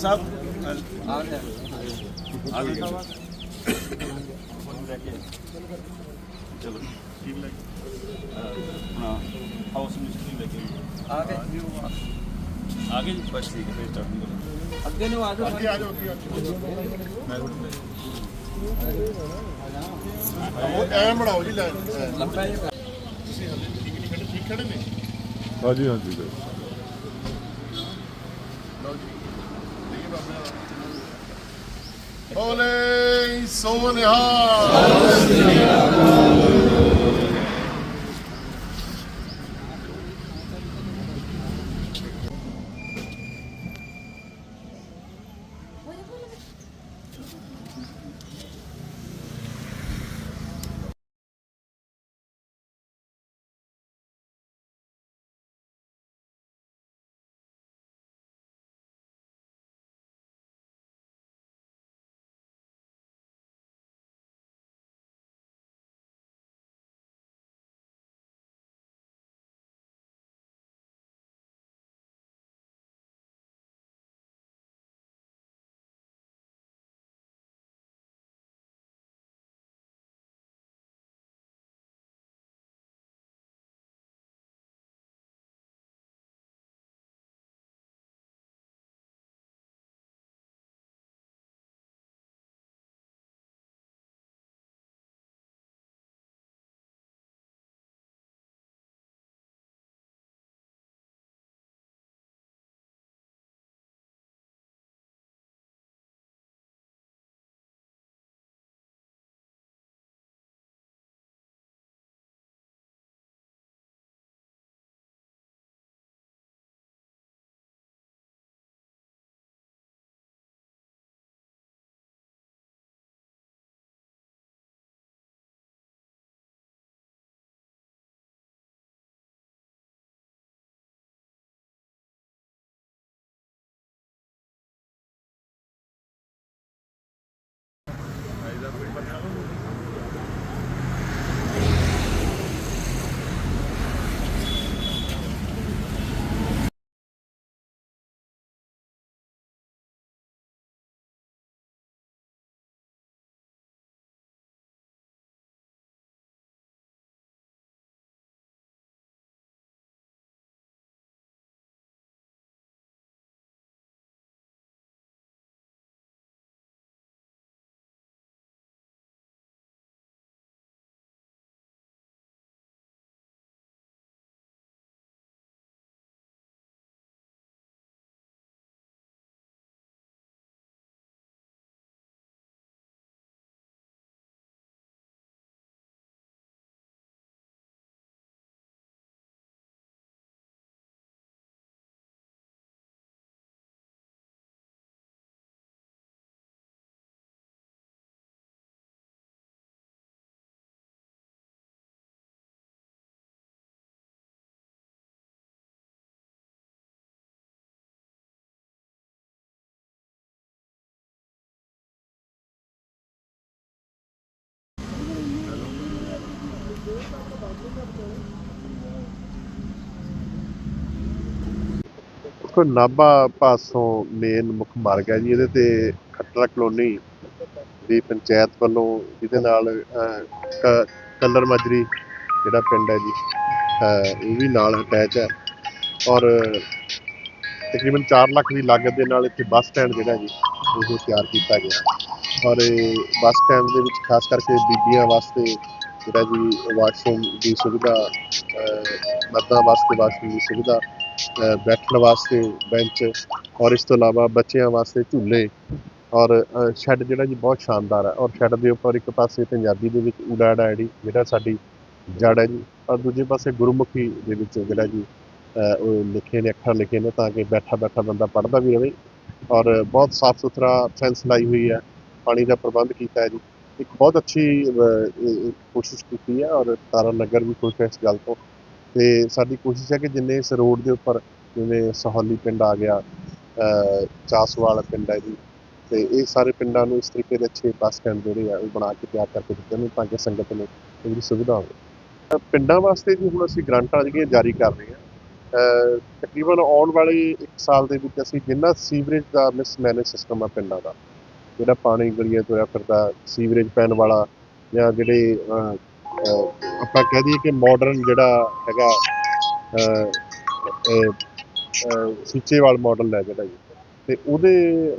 ਸਾਹਿਬ। ਆ ਗਿਆ ਆ ਗਏ ਚਲੋ ਠੀਕ ਲੱਗ ਆਪਣਾ ਹਾਊਸ ਮਿਸਟਰੀ ਲੈ ਕੇ ਆ ਗਏ ਆ ਗਏ ਜੀ ਬਸ ਠੀਕ ਹੈ ਫਿਰ ਸਟਾਰਟ ਕਰੋ ਅੱਗੇ ਨੂੰ ਆ ਜਾਓ ਅੱਗੇ ਆ ਜਾਓ ਉਹ ਐ ਬਣਾਓ ਜੀ ਲਾਈਨ ਲੰਬਾ ਜਿਹਾ ਤੁਸੀਂ ਹਲੇ ਠੀਕ ਨਹੀਂ ਖੜੇ ਠੀਕ ਖੜੇ ਨੇ ਹਾਂਜੀ ਹਾਂਜੀ ਲਓ ਜੀ। ਬੋਲੇ ਸੋ ਨਿਹਾਲ ਕੋਈ ਨਾਭਾ ਪਾਸੋਂ ਮੇਨ ਮੁੱਖ ਮਾਰਗ ਹੈ ਜੀ ਇਹਦੇ ਤੇ ਖੱਟੜਾ ਕਲੋਨੀ ਦੀ ਪੰਚਾਇਤ ਵੱਲੋਂ ਜਿਹਦੇ ਨਾਲ ਅਹ, ਮਾਜਰੀ ਜਿਹੜਾ ਪਿੰਡ ਹੈ ਜੀ ਅਹ, ਵੀ ਨਾਲ ਅਟੈਚ ਹੈ ਔਰ ਤਕਰੀਬਨ 4 ਲੱਖ ਦੀ ਲਾਗਤ ਦੇ ਨਾਲ ਇੱਥੇ ਬੱਸ ਸਟੈਂਡ ਜਿਹੜਾ ਜੀ ਉਹ ਤਿਆਰ ਕੀਤਾ ਗਿਆ ਔਰ ਬੱਸ ਸਟੈਂਡ ਦੇ ਵਿੱਚ ਖਾਸ ਕਰਕੇ ਬੀਬੀਆਂ ਵਾਸਤੇ ਜਿਹੜਾ ਜੀ ਵਾਸ਼ਰੂਮ ਦੀ ਸੁਵਿਧਾ ਅਹ, ਮਰਦਾਂ ਵਾਸਤੇ ਵਾਸ਼ਰੂਮ ਦੀ ਸੁਵਿਧਾ ਬੈਠਣ ਵਾਸਤੇ ਬੈਂਚ ਔਰ ਇਸ ਤੋਂ ਇਲਾਵਾ ਬੱਚਿਆਂ ਵਾਸਤੇ ਝੂਲੇ ਔਰ ਸ਼ੈੱਡ ਜਿਹੜਾ ਜੀ ਬਹੁਤ ਸ਼ਾਨਦਾਰ ਹੈ ਔਰ ਸ਼ੈੱਡ ਦੇ ਉੱਪਰ ਇੱਕ ਪਾਸੇ ਪੰਜਾਬੀ ਦੇ ਵਿੱਚ ਊੜਾ ਐੜਾ ਜਿਹੜਾ ਸਾਡੀ ਜੜ ਹੈ ਜੀ ਔਰ ਦੂਜੇ ਪਾਸੇ ਗੁਰਮੁਖੀ ਦੇ ਵਿੱਚ ਜਿਹੜਾ ਜੀ ਉਹ ਲਿਖੇ ਨੇ, ਅੱਖਰ ਲਿਖੇ ਨੇ ਤਾਂ ਕਿ ਬੈਠਾ ਬੈਠਾ ਬੰਦਾ ਪੜ੍ਹਦਾ ਵੀ ਰਹੇ ਔਰ ਬਹੁਤ ਸਾਫ਼ ਸੁਥਰਾ ਫੈਂਸ ਲਾਈ ਹੋਈ ਹੈ, ਪਾਣੀ ਦਾ ਪ੍ਰਬੰਧ ਕੀਤਾ ਹੈ ਜੀ। ਇੱਕ ਬਹੁਤ ਅੱਛੀ ਕੋਸ਼ਿਸ਼ ਕੀਤੀ ਹੈ ਔਰ ਤਾਰਾ ਨਗਰ ਵੀ ਖੁਸ਼ ਹੈ ਇਸ ਗੱਲ ਤੋਂ। ਤੇ ਸਾਡੀ ਕੋਸ਼ਿਸ਼ ਹੈ ਕਿ ਜਿੰਨੇ ਇਸ ਰੋਡ ਦੇ ਉੱਪਰ ਜਿਵੇਂ ਸਹੌਲੀ ਪਿੰਡ ਆ ਗਿਆ ਚਾਸਵਾਲ ਪਿੰਡ ਹੈ ਜੀ, ਤੇ ਇਹ ਸਾਰੇ ਪਿੰਡਾਂ ਨੂੰ ਇਸ ਤਰੀਕੇ ਦੇ ਅੱਛੇ ਬੱਸ ਸਟੈਂਡ ਜਿਹੜੇ ਆ, ਉਹ ਬਣਾ ਕੇ ਤਿਆਰ ਕਰਕੇ ਦਿੱਤੇ ਨੇ ਤਾਂ ਕਿ ਸੰਗਤ ਨੂੰ ਇਹਦੀ ਸੁਵਿਧਾ ਹੋਵੇ। ਪਿੰਡਾਂ ਵਾਸਤੇ ਵੀ ਹੁਣ ਅਸੀਂ ਗ੍ਰਾਂਟਾਂ ਜਿਹੜੀਆਂ ਜਾਰੀ ਕਰ ਰਹੇ ਹਾਂ। ਤਕਰੀਬਨ ਆਉਣ ਵਾਲੇ 1 ਸਾਲ ਦੇ ਵਿੱਚ ਅਸੀਂ ਜਿੰਨਾ ਸੀਵਰੇਜ ਦਾ ਮਿਸਮੈਨੇਜ ਸਿਸਟਮ ਆ ਪਿੰਡਾਂ ਦਾ, ਜਿਹੜਾ ਪਾਣੀ ਗਲੀਆਂ ਤੁਰਿਆ ਫਿਰਦਾ, ਸੀਵਰੇਜ ਪੈਣ ਵਾਲਾ ਜਾਂ ਜਿਹੜੇ ਆਪਾਂ ਕਹਿ ਦਈਏ ਕਿ ਮਾਡਰਨ ਜਿਹੜਾ ਹੈਗਾ ਅਹ, ਅਹ, ਅਹ, ਮਾਡਲ ਹੈ ਜਿਹੜਾ ਜੀ। ਤੇ ਉਹਦੇ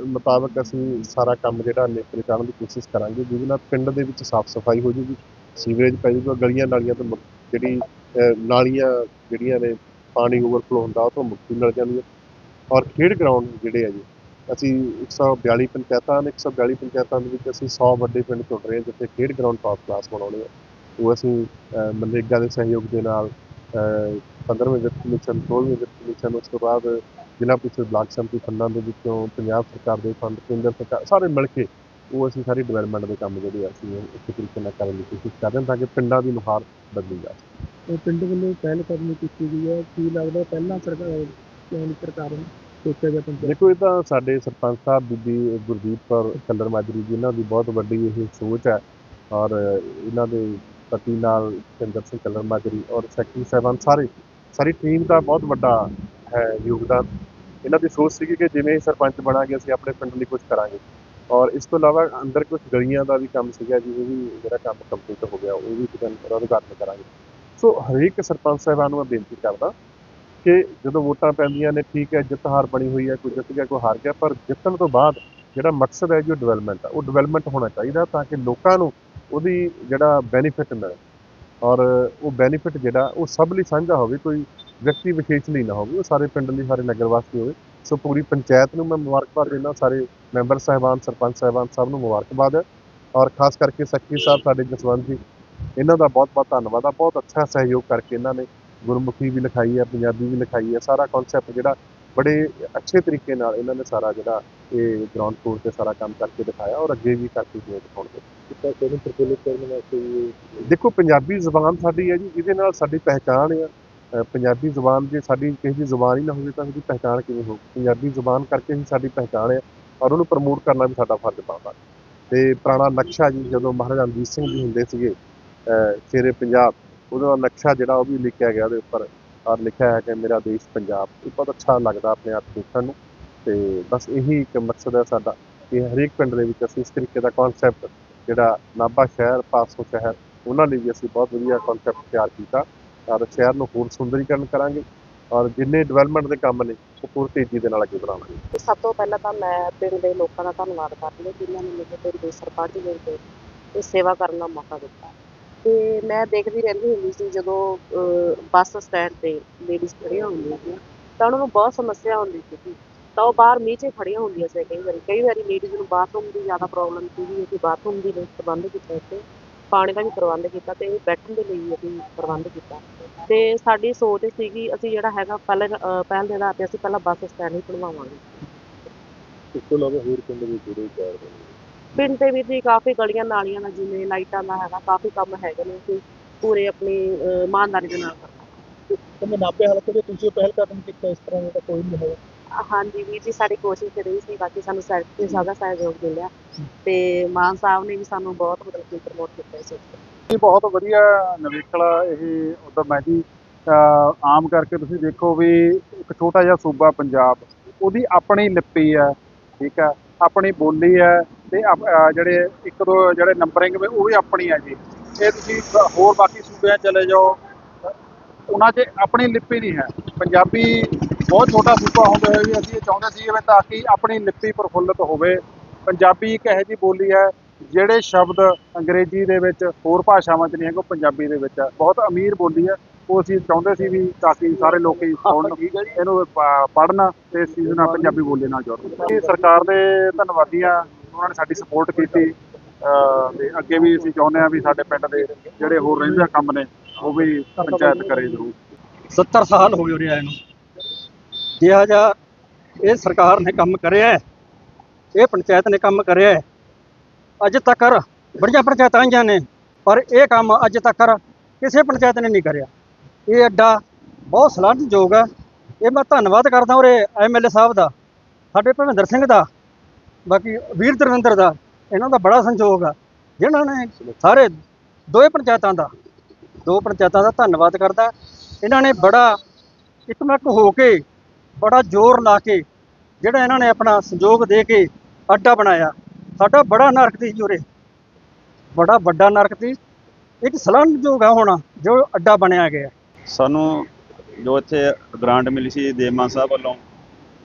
ਮੁਤਾਬਕ ਅਸੀਂ ਸਾਰਾ ਕੰਮ ਜਿਹੜਾ ਨਿਪਟ ਕਰਨ ਦੀ ਕੋਸ਼ਿਸ਼ ਕਰਾਂਗੇ ਜਿਹਦੇ ਨਾਲ ਪਿੰਡ ਦੇ ਵਿੱਚ ਸਾਫ਼ ਸਫ਼ਾਈ ਹੋ ਜੂਗੀ ਸੀਵਰੇਜ ਪੈ ਜੂਗਾ ਗਲੀਆਂ ਨਾਲੀਆਂ ਤੋਂ ਮੁਕ- ਜਿਹੜੀ ਨਾਲੀਆਂ ਜਿਹੜੀਆਂ ਨੇ ਪਾਣੀ ਓਵਰਫਲੋ ਹੁੰਦਾ ਉਹ ਤੋਂ ਮੁਕਤੀ ਮਿਲ ਜਾਂਦੀ ਹੈ। ਔਰ ਖੇਡ ਗਰਾਊਂਡ ਜਿਹੜੇ ਆ ਜੀ ਅਸੀਂ 142 ਪੰਚਾਇਤਾਂ ਨੇ 142 ਪੰਚਾਇਤਾਂ ਦੇ ਵਿੱਚ ਅਸੀਂ 100 ਵੱਡੇ ਪਿੰਡ ਚੁਣ ਰਹੇ ਹਾਂ ਜਿੱਥੇ ਖੇਡ ਗਰਾਊਂਡ ਟਾਪ ਕਲਾਸ ਬਣਾਉਣੇ ਆ। ਉਹ ਅਸੀਂ ਮਨਰੇਗਾ ਦੇ ਸਹਿਯੋਗ ਦੇ ਨਾਲ ਅਹ, 15ਵੇਂ ਵਿੱਤ ਕਮਿਸ਼ਨ 16ਵੇਂ ਵਿੱਤ ਕਮਿਸ਼ਨ ਉਸ ਤੋਂ ਬਾਅਦ ਜ਼ਿਲ੍ਹਾ ਪ੍ਰੀਸ਼ਦ ਬਲਾਕ ਸੰਮਤੀ ਫੰਡਾਂ ਦੇ ਵਿੱਚੋਂ ਪੰਜਾਬ ਸਰਕਾਰ ਦੇ ਫੰਡ ਕੇਂਦਰ ਸਰਕਾਰ ਸਾਰੇ ਮਿਲ ਕੇ ਉਹ ਅਸੀਂ ਸਾਰੀ ਡਿਵੈਲਪਮੈਂਟ ਦੇ ਕੰਮ ਜਿਹੜੇ ਆ ਅਸੀਂ ਇਸ ਤਰੀਕੇ ਨਾਲ ਕਰਨ ਦੀ ਕੋਸ਼ਿਸ਼ ਕਰ ਰਹੇ ਹਾਂ ਤਾਂ ਕਿ ਪਿੰਡਾਂ ਦੀ ਨੁਹਾਰ ਬਦਲੀ ਜਾ ਸਕੇ। ਪਿੰਡ ਵੱਲੋਂ ਪਹਿਲ ਕਦਮੀ ਕੀਤੀ ਗਈ ਹੈ। ਕੀ ਲੱਗਦਾ ਪਹਿਲਾਂ ਸਰਕਾਰ ਸਰਕਾਰ ਨੇ ਸੋਚਿਆ ਗਿਆ ਪੰਚਾਇਤ ਦੇਖੋ ਇਹ ਤਾਂ ਸਾਡੇ ਸਰਪੰਚ ਸਾਹਿਬ ਬੀਬੀ ਗੁਰਦੀਪ ਕੌਰ ਕੱਲਰ ਮਾਜਰੀ ਜੀ ਇਹਨਾਂ ਦੀ ਬਹੁਤ ਵੱਡੀ ਇਹ ਸੋਚ ਹੈ ਔਰ ਇਹਨਾਂ ਦੇ ਪਤੀ ਨਾਲ ਸਿੰਦਰ ਸਿੰਘ ਕੱਲਰ ਮਾਜਰੀ ਔਰ ਸੈਕਟਰੀ ਸਾਹਿਬਾਨ ਸਾਰੇ, ਸਾਰੀ ਟੀਮ ਦਾ ਬਹੁਤ ਵੱਡਾ ਹੈ ਯੋਗਦਾਨ। ਇਹਨਾਂ ਦੀ ਸੋਚ ਸੀਗੀ ਕਿ ਜਿਵੇਂ ਸਰਪੰਚ ਬਣਾਂਗੇ, ਅਸੀਂ ਆਪਣੇ ਪਿੰਡ ਲਈ ਕੁਝ ਕਰਾਂਗੇ। ਔਰ ਇਸ ਤੋਂ ਇਲਾਵਾ ਅੰਦਰ ਕੁਝ ਗਲੀਆਂ ਦਾ ਵੀ ਕੰਮ ਸੀਗਾ, ਜਿਵੇਂ ਵੀ ਜਿਹੜਾ ਕੰਮ ਕੰਪਲੀਟ ਹੋ ਗਿਆ, ਉਹ ਵੀ ਕਿਤੇ ਉਦਘਾਟਨ ਕਰਾਂਗੇ। ਸੋ ਹਰੇਕ ਸਰਪੰਚ ਸਾਹਿਬਾਨ ਨੂੰ ਮੈਂ ਬੇਨਤੀ ਕਰਦਾ ਕਿ ਜਦੋਂ ਵੋਟਾਂ ਪੈਂਦੀਆਂ ਨੇ, ਠੀਕ ਹੈ, ਜਿੱਤ ਹਾਰ ਬਣੀ ਹੋਈ ਹੈ, ਕੋਈ ਜਿੱਤ ਗਿਆ, ਕੋਈ ਹਾਰ ਗਿਆ, ਪਰ ਜਿੱਤਣ ਤੋਂ ਬਾਅਦ ਜਿਹੜਾ ਮਕਸਦ ਹੈ ਜੋ ਡਿਵੈਲਪਮੈਂਟ ਆ, ਉਹ ਡਿਵੈਲਪਮੈਂਟ ਹੋਣਾ ਚਾਹੀਦਾ ਤਾਂ ਕਿ ਲੋਕਾਂ ਨੂੰ ਉਹਦੀ ਜਿਹੜਾ ਬੈਨੀਫਿਟ ਮਿਲੇ ਔਰ ਉਹ ਬੈਨੀਫਿਟ ਜਿਹੜਾ ਉਹ ਸਭ ਲਈ ਸਾਂਝਾ ਹੋਵੇ, ਕੋਈ ਵਿਅਕਤੀ ਵਿਸ਼ੇਸ਼ ਲਈ ਨਾ ਹੋਵੇ, ਉਹ ਸਾਰੇ ਪਿੰਡ ਲਈ, ਸਾਰੇ ਨਗਰ ਵਾਸੀ ਹੋਵੇ। ਸੋ ਪੂਰੀ ਪੰਚਾਇਤ ਨੂੰ ਮੈਂ ਮੁਬਾਰਕਬਾਦ ਦਿੰਦਾ, ਸਾਰੇ ਮੈਂਬਰ ਸਾਹਿਬਾਨ, ਸਰਪੰਚ ਸਾਹਿਬਾਨ ਸਭ ਨੂੰ ਮੁਬਾਰਕਬਾਦ ਹੈ। ਔਰ ਖਾਸ ਕਰਕੇ ਸੈਕਟਰੀ ਸਾਹਿਬ ਸਾਡੇ ਜਸਵੰਤ ਜੀ, ਇਹਨਾਂ ਦਾ ਬਹੁਤ ਬਹੁਤ ਧੰਨਵਾਦ ਆ, ਬਹੁਤ ਅੱਛਾ ਸਹਿਯੋਗ ਕਰਕੇ ਇਹਨਾਂ ਨੇ ਗੁਰਮੁਖੀ ਵੀ ਲਿਖਾਈ ਹੈ, ਪੰਜਾਬੀ ਵੀ ਲਿਖਾਈ ਹੈ, ਸਾਰਾ ਕਨਸੈਪਟ ਜਿਹੜਾ ਬੜੇ ਅੱਛੇ ਤਰੀਕੇ ਨਾਲ ਇਹਨਾਂ ਨੇ ਸਾਰਾ ਜਿਹੜਾ ਇਹ ਗਰਾਊਂਡ ਫਲੋਰ ਤੇ ਸਾਰਾ ਕੰਮ ਕਰਕੇ ਦਿਖਾਇਆ ਔਰ ਅੱਗੇ ਵੀ ਕਰਕੇ ਦਿਖਾਉਣਗੇ ਕੀਤਾ ਕੋਈ ਪ੍ਰਫੁੱਲਿਤ ਕਰਨ ਵਾਸਤੇ ਵੀ ਦੇਖੋ, ਪੰਜਾਬੀ ਜ਼ੁਬਾਨ ਸਾਡੀ ਹੈ ਜੀ ਜਿਹਦੇ ਨਾਲ ਸਾਡੀ ਪਹਿਚਾਣ ਆ। ਪੰਜਾਬੀ ਜ਼ੁਬਾਨ ਜੇ ਸਾਡੀ ਕਿਸੇ ਦੀ ਜ਼ੁਬਾਨ ਹੀ ਨਾ ਹੋਵੇ ਤਾਂ ਸਾਡੀ ਪਹਿਚਾਣ ਕਿਵੇਂ ਹੋਊ? ਪੰਜਾਬੀ ਜ਼ੁਬਾਨ ਕਰਕੇ ਹੀ ਸਾਡੀ ਪਹਿਚਾਣ ਹੈ ਔਰ ਉਹਨੂੰ ਪ੍ਰਮੋਟ ਕਰਨਾ ਵੀ ਸਾਡਾ ਫਰਜ਼ ਬਣਦਾ। ਤੇ ਪੁਰਾਣਾ ਨਕਸ਼ਾ ਜੀ, ਜਦੋਂ ਮਹਾਰਾਜਾ ਰਣਜੀਤ ਸਿੰਘ ਜੀ ਹੁੰਦੇ ਸੀਗੇ, ਅਹ ਸ਼ੇਰੇ ਪੰਜਾਬ, ਉਹਦਾ ਨਕਸ਼ਾ ਜਿਹੜਾ ਉਹ ਵੀ ਲਿਖਿਆ ਗਿਆ ਉਹਦੇ ਉੱਪਰ। ਔਰ ਲਿਖਿਆ ਹੈ ਕਿ ਮੇਰਾ ਦੇਸ਼ ਪੰਜਾਬ। ਇਹ ਬਹੁਤ ਅੱਛਾ ਲੱਗਦਾ ਆਪਣੇ ਆਪ ਦੇਖਣ ਨੂੰ। ਤੇ ਬਸ ਇਹੀ ਇੱਕ ਮਕਸਦ ਹੈ ਸਾਡਾ ਕਿ ਹਰੇਕ ਪਿੰਡ ਦੇ ਵਿੱਚ ਅਸੀਂ ਇਸ ਤਰੀਕੇ ਦਾ ਕਨਸੈਪਟ ਜਿਹੜਾ ਨਾਭਾ ਸ਼ਹਿਰ, ਪਾਸੋਂ ਸ਼ਹਿਰ, ਉਹਨਾਂ ਲਈ ਵੀ ਅਸੀਂ ਬਹੁਤ ਵਧੀਆ ਕਨਸੈਪਟ ਤਿਆਰ ਕੀਤਾ। ਔਰ ਸ਼ਹਿਰ ਨੂੰ ਹੋਰ ਸੁੰਦਰੀਕਰਨ ਕਰਾਂਗੇ ਔਰ ਜਿੰਨੇ ਡਿਵੈਲਪਮੈਂਟ ਦੇ ਕੰਮ ਨੇ, ਉਹ ਪੂਰੀ ਤੇਜ਼ੀ ਦੇ ਨਾਲ ਅੱਗੇ ਵਧਾਵਾਂਗੇ। ਸਭ ਤੋਂ ਪਹਿਲਾਂ ਤਾਂ ਮੈਂ ਪਿੰਡ ਦੇ ਲੋਕਾਂ ਦਾ ਧੰਨਵਾਦ ਕਰਦੀ ਹਾਂ ਜਿਨ੍ਹਾਂ ਨੇ ਮੈਨੂੰ ਪਿੰਡ ਦੇ ਸਰਪੰਚ ਦੇ ਕੇ ਇਹ ਸੇਵਾ ਕਰਨ ਦਾ ਮੌਕਾ ਦਿੱਤਾ। ਤੇ ਮੈਂ ਦੇਖਦੀ ਰਹਿੰਦੀ ਹੁੰਦੀ ਸੀ ਜਦੋਂ ਬੱਸ ਸਟੈਂਡ ਤੇ ਲੇਡੀਜ਼ ਖੜੀਆਂ ਹੁੰਦੀਆਂ ਸੀ, ਤਾਂ ਉਹਨਾਂ ਨੂੰ ਬਹੁਤ ਸਮੱਸਿਆ ਹੁੰਦੀ ਸੀ ਤਾਂ ਉਹ ਬਾਹਰ ਮੀਂਹ 'ਚ ਖੜੀਆਂ ਹੁੰਦੀਆਂ ਸੀ ਕਈ ਵਾਰੀ। ਕਈ ਵਾਰੀ ਲੇਡੀਜ਼ ਨੂੰ ਬਾਥਰੂਮ ਦੀ ਜ਼ਿਆਦਾ ਪ੍ਰੋਬਲਮ ਸੀਗੀ ਅਸੀਂ ਬਾਥਰੂਮ ਦੀ ਵੀ ਪ੍ਰਬੰਧ ਕੀਤਾ ਇੱਥੇ। ਪਾਣੀ ਦਾ ਵੀ ਪ੍ਰਬੰਧ ਕੀਤਾ ਤੇ ਬੈਠਣ ਦੇ ਲਈ ਵੀ ਅਸੀਂ ਪ੍ਰਬੰਧ ਕੀਤਾ। ਤੇ ਸਾਡੀ ਸੋਚ ਸੀਗੀ ਅਸੀਂ ਜਿਹੜਾ ਹੈਗਾ ਪਹਿਲੇ ਪਹਿਲ ਦੇ ਆਧਾਰ ਤੇ ਅਸੀਂ ਪਹਿਲਾਂ ਬੱਸ ਸਟੈਂਡ ਹੀ ਬਣਵਾਵਾਂਗੇ ਇਸ ਤੋਂ ਇਲਾਵਾ ਹੋਰ ਪਿੰਡ ਵੀ ਜੁੜੇ ਚਾਰ ਪਿੰਡ ਦੇ ਵਿੱਚ ਹੀ ਕਾਫੀ ਗਲੀਆਂ ਨਾਲੀਆਂ ਦਾ ਜਿਵੇਂ ਲਾਈਟਾਂ ਦਾ ਹੈਗਾ ਕਾਫੀ ਕੰਮ ਹੈਗੇ ਨੇ ਅਸੀਂ ਪੂਰੇ ਆਪਣੀ ਇਮਾਨਦਾਰੀ ਦੇ ਨਾਲ ਕਰਨਾ ਤੇ ਨਾਭੇ ਹਲਕੇ ਦੇ ਤੁਸੀਂ ਪਹਿਲ ਕਦਮ ਕੀਤਾ ਇਸ ਤਰ੍ਹਾਂ ਦਾ ਕੋਈ ਨਹੀਂ ਹੋਇਆ ਹਾਂਜੀ ਵੀਰ ਜੀ ਸਾਡੀ ਕੋਸ਼ਿਸ਼ ਰਹੀ ਸੀ ਬਾਕੀ ਸਾਨੂੰ ਸੈਕਟਰੀ ਸਾਹਿਬ ਦਾ ਸਹਿਯੋਗ ਮਿਲਿਆ। ਤੇ ਮਾਨ ਸਾਹਿਬ ਨੇ ਵੀ ਸਾਨੂੰ ਬਹੁਤ ਮਤਲਬ ਕਿ ਪ੍ਰਮੋਟ ਕੀਤਾ ਇਸ ਵਿੱਚ ਇਹ ਬਹੁਤ ਵਧੀਆ ਨਵੇਕਲਾ ਇਹ ਉਦਮ ਹੈ ਜੀ ਆਮ ਕਰਕੇ ਤੁਸੀਂ ਦੇਖੋ ਵੀ ਇੱਕ ਛੋਟਾ ਜਿਹਾ ਸੂਬਾ ਪੰਜਾਬ ਉਹਦੀ ਆਪਣੀ ਲਿਪੀ ਹੈ ਠੀਕ ਹੈ ਆਪਣੀ ਬੋਲੀ ਹੈ ਤੇ ਜਿਹੜੇ ਇੱਕ ਦੋ ਜਿਹੜੇ ਨੰਬਰਿੰਗ ਵੀ ਉਹ ਵੀ ਆਪਣੀ ਹੈ ਜੀ। ਇਹ ਤੁਸੀਂ ਹੋਰ ਬਾਕੀ ਸੂਬਿਆਂ ਚਲੇ ਜਾਓ ਉਹਨਾਂ 'ਚ ਆਪਣੀ ਲਿਪੀ ਨਹੀਂ ਹੈ। ਪੰਜਾਬੀ ਬਹੁਤ ਛੋਟਾ ਸੂਬਾ ਹੁੰਦੇ ਹੋਏ ਵੀ ਅਸੀਂ ਇਹ ਚਾਹੁੰਦੇ ਸੀ ਵੀ ਤਾਂ ਕਿ ਆਪਣੀ ਲਿਪੀ ਪ੍ਰਫੁੱਲਤ ਹੋਵੇ। ਪੰਜਾਬੀ ਇੱਕ ਇਹੋ ਜਿਹੀ ਬੋਲੀ ਹੈ ਜਿਹੜੇ ਸ਼ਬਦ ਅੰਗਰੇਜ਼ੀ ਦੇ ਵਿੱਚ ਹੋਰ ਭਾਸ਼ਾਵਾਂ 'ਚ ਨਹੀਂ ਹੈਗੇ ਪੰਜਾਬੀ ਦੇ ਵਿੱਚ ਹੈ। ਬਹੁਤ ਅਮੀਰ ਬੋਲੀ ਹੈ। ਉਹ ਅਸੀਂ ਚਾਹੁੰਦੇ ਸੀ ਵੀ ਤਾਂ ਕਿ ਸਾਰੇ ਲੋਕੀ ਸੁਣਨ ਇਹਨੂੰ ਪੜ੍ਹਨ ਤੇ ਇਸ ਚੀਜ਼ ਨਾਲ ਪੰਜਾਬੀ ਬੋਲੀ ਨਾਲ ਜੁੜਨ। ਇਹ ਸਰਕਾਰ ਦੇ ਧੰਨਵਾਦੀ ਆ ਉਹਨਾਂ ਨੇ ਸਾਡੀ ਸਪੋਰਟ ਕੀਤੀ। ਅਹ ਤੇ ਅੱਗੇ ਵੀ ਅਸੀਂ ਚਾਹੁੰਦੇ ਆ ਵੀ ਸਾਡੇ ਪਿੰਡ ਦੇ ਜਿਹੜੇ ਹੋਰ ਰਹਿੰਦੇ ਕੰਮ ਨੇ ਉਹ ਵੀ ਪੰਚਾਇਤ ਕਰੇ ਜ਼ਰੂਰ। 70 ਸਾਲ ਹੋ ਗਏ ਉਰੇ ਆਏ ਨੂੰ। ਜਿਹਾ ਜਿਹਾ ਇਹ ਸਰਕਾਰ ਨੇ ਕੰਮ ਕਰਿਆ ਹੈ, ਇਹ ਪੰਚਾਇਤ ਨੇ ਕੰਮ ਕਰਿਆ ਹੈ, ਅੱਜ ਤੱਕ ਬੜੀਆਂ ਪੰਚਾਇਤਾਂ ਆਈਆਂ ਨੇ ਪਰ ਇਹ ਕੰਮ ਅੱਜ ਤੱਕ ਕਿਸੇ ਪੰਚਾਇਤ ਨੇ ਨਹੀਂ ਕਰਿਆ। ਇਹ ਅੱਡਾ ਬਹੁਤ ਸਲਾਹਣਯੋਗ ਹੈ। ਇਹ ਮੈਂ ਧੰਨਵਾਦ ਕਰਦਾ ਉਰੇ ਐਮਐਲਏ ਸਾਹਿਬ ਦਾ ਸਾਡੇ ਭਵਿੰਦਰ ਸਿੰਘ ਦਾ ਬਾਕੀ ਵੀਰ ਦਰਵਿੰਦਰ ਦਾ ਇਹਨਾਂ ਦਾ ਬੜਾ ਸੰਯੋਗ ਆ ਜਿਨ੍ਹਾਂ ਨੇ ਸਾਰੇ ਦੋਏ ਪੰਚਾਇਤਾਂ ਦਾ ਦੋ ਪੰਚਾਇਤਾਂ ਦਾ ਧੰਨਵਾਦ ਕਰਦਾ। ਇਹਨਾਂ ਨੇ ਬੜਾ ਇਕਮਕ ਹੋ ਕੇ ਬੜਾ ਜ਼ੋਰ ਲਾ ਕੇ ਜਿਹੜਾ ਇਹਨਾਂ ਨੇ ਆਪਣਾ ਸੰਯੋਗ ਦੇ ਕੇ ਅੱਡਾ ਬਣਾਇਆ। ਸਾਡਾ ਬੜਾ ਨਰਕ ਸੀ ਜੀ ਬੜਾ ਵੱਡਾ ਨਰਕ ਸੀ। ਇੱਕ ਸਲੰਜੋਗ ਹੈ ਹੁਣ ਜੋ ਅੱਡਾ ਬਣਿਆ ਗਿਆ। ਸਾਨੂੰ ਜੋ ਇੱਥੇ ਗ੍ਰਾਂਟ ਮਿਲੀ ਸੀ ਦੇਮਾਨ ਸਾਹਿਬ ਵੱਲੋਂ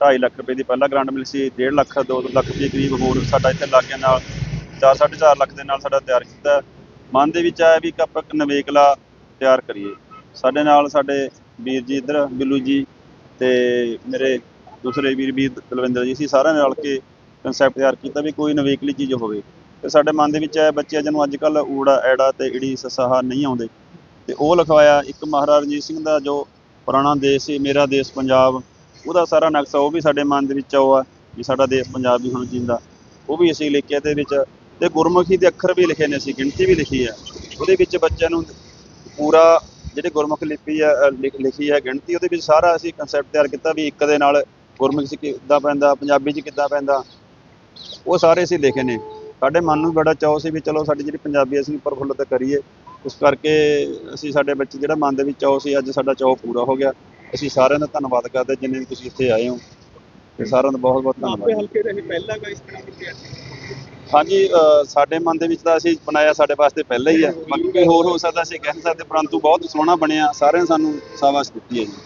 2.5 ਲੱਖ ਰੁਪਏ ਦੀ ਪਹਿਲਾਂ ਗ੍ਰਾਂਟ ਮਿਲੀ ਸੀ 1.5 ਲੱਖ 2 ਲੱਖ ਦੇ ਕਰੀਬ ਹੋਰ ਸਾਡਾ ਇੱਥੇ ਲਾਗਿਆਂ ਨਾਲ 4 4.5 ਲੱਖ ਦੇ ਨਾਲ ਸਾਡਾ ਤਿਆਰ ਕੀਤਾ। ਮਨ ਦੇ ਵਿੱਚ ਆਇਆ ਵੀ ਕਿ ਆਪਾਂ ਇੱਕ ਨਵੇਕਲਾ ਤਿਆਰ ਕਰੀਏ। ਸਾਡੇ ਨਾਲ ਸਾਡੇ ਵੀਰ ਜੀ ਇੱਧਰ, ਬਿੱਲੂ ਜੀ ਤੇ ਮੇਰੇ ਦੂਸਰੇ ਵੀਰ ਵੀਰ ਦਲਵਿੰਦਰ ਜੀ ਸੀ, ਸਾਰਿਆਂ ਨੇ ਰਲ ਕੇ ਕਨਸੈਪਟ ਤਿਆਰ ਕੀਤਾ ਵੀ ਕੋਈ ਨਵੇਕਲੀ ਚੀਜ਼ ਹੋਵੇ। ਤੇ ਸਾਡੇ ਮਨ ਦੇ ਵਿੱਚ ਆਇਆ ਬੱਚਿਆਂ ਜਿਹਨੂੰ ਅੱਜ ਕੱਲ ਊੜਾ, ਐੜਾ ਤੇ ਈੜੀ ਸਸਾਹਾ ਨਹੀਂ ਆਉਂਦੇ। ਤੇ ਉਹ ਲਿਖਵਾਇਆ ਇੱਕ ਮਹਾਰਾਜਾ ਰਣਜੀਤ ਸਿੰਘ ਦਾ ਜੋ ਪੁਰਾਣਾ ਦੇਸ਼ ਸੀ, ਮੇਰਾ ਦੇਸ਼ ਪੰਜਾਬ, ਉਹਦਾ ਸਾਰਾ ਨਕਸ਼ਾ ਉਹ ਵੀ ਸਾਡੇ ਮਨ ਦੇ ਵਿੱਚ ਆਉਆ ਵੀ ਸਾਡਾ ਦੇਸ਼ ਪੰਜਾਬ ਵੀ ਹੁਣ ਜਿੰਦਾ। ਉਹ ਵੀ ਅਸੀਂ ਲਿਖਿਆ ਤੇ ਵਿੱਚ ਤੇ ਗੁਰਮੁਖੀ ਦੇ ਅੱਖਰ ਵੀ ਲਿਖੇ ਨੇ ਅਸੀਂ, ਗਿਣਤੀ ਵੀ ਲਿਖੀ ਹੈ ਉਹਦੇ ਵਿੱਚ ਬੱਚਿਆਂ ਨੂੰ ਪੂਰਾ ਜਿਹੜੇ ਗੁਰਮੁਖ ਲਿਪੀ ਅ, ਲਿਖ- ਹੈ ਗਿਣਤੀ ਉਹਦੇ ਵਿੱਚ ਸਾਰਾ ਅਸੀਂ ਕਨਸੈਪਟ ਤਿਆਰ ਕੀਤਾ ਵੀ ਇੱਕ ਦੇ ਨਾਲ ਗੁਰਮੁਖੀ 'ਚ ਕਿੱਦਾਂ ਪੈਂਦਾ ਪੰਜਾਬੀ 'ਚ ਕਿੱਦਾਂ ਪੈਂਦਾ। ਉਹ ਸਾਰੇ ਅਸੀਂ ਲਿਖੇ ਨੇ। ਸਾਡੇ ਮਨ ਨੂੰ ਬੜਾ ਚਾਅ ਸੀ ਵੀ ਚਲੋ ਸਾਡੀ ਜਿਹੜੀ ਪੰਜਾਬੀ ਅਸੀਂ ਪ੍ਰਫੁੱਲਤ ਕਰੀਏ। ਉਸ ਕਰਕੇ ਅਸੀਂ ਸਾਡੇ ਬੱਚੇ ਜਿਹੜਾ ਮਨ ਦੇ ਵਿੱਚ ਚਾਅ ਸੀ ਅੱਜ ਸਾਡਾ ਚਾਅ ਪੂਰਾ ਹੋ ਗਿਆ। ਅਸੀਂ ਸਾਰਿਆਂ ਦਾ ਧੰਨਵਾਦ ਕਰਦੇ ਜਿੰਨੇ ਵੀ ਤੁਸੀਂ ਇੱਥੇ ਆਏ ਹੋ। ਤੇ ਸਾਰਿਆਂ ਦਾ ਬਹੁਤ ਬਹੁਤ ਧੰਨਵਾਦ। ਹਲਕੇ ਦੇ ਪਹਿਲਾਂ ਗਾ ਇਸ ਤਰ੍ਹਾਂ ਦੀ ਹਾਂਜੀ ਅ, ਸਾਡੇ ਮਨ ਦੇ ਵਿੱਚ ਤਾਂ ਅਸੀਂ ਬਣਾਇਆ ਸਾਡੇ ਵਾਸਤੇ ਪਹਿਲਾਂ ਹੀ ਹੈ ਬਾਕੀ ਕੋਈ ਹੋਰ ਹੋ ਸਕਦਾ ਅਸੀਂ ਕਹਿ ਨਹੀਂ ਸਕਦੇ ਪਰੰਤੂ ਬਹੁਤ ਸੋਹਣਾ ਬਣਿਆ ਸਾਰਿਆਂ ਨੇ ਸਾਨੂੰ ਸ਼ਾਬਾਸ਼ ਦਿੱਤੀ ਹੈ ਜੀ।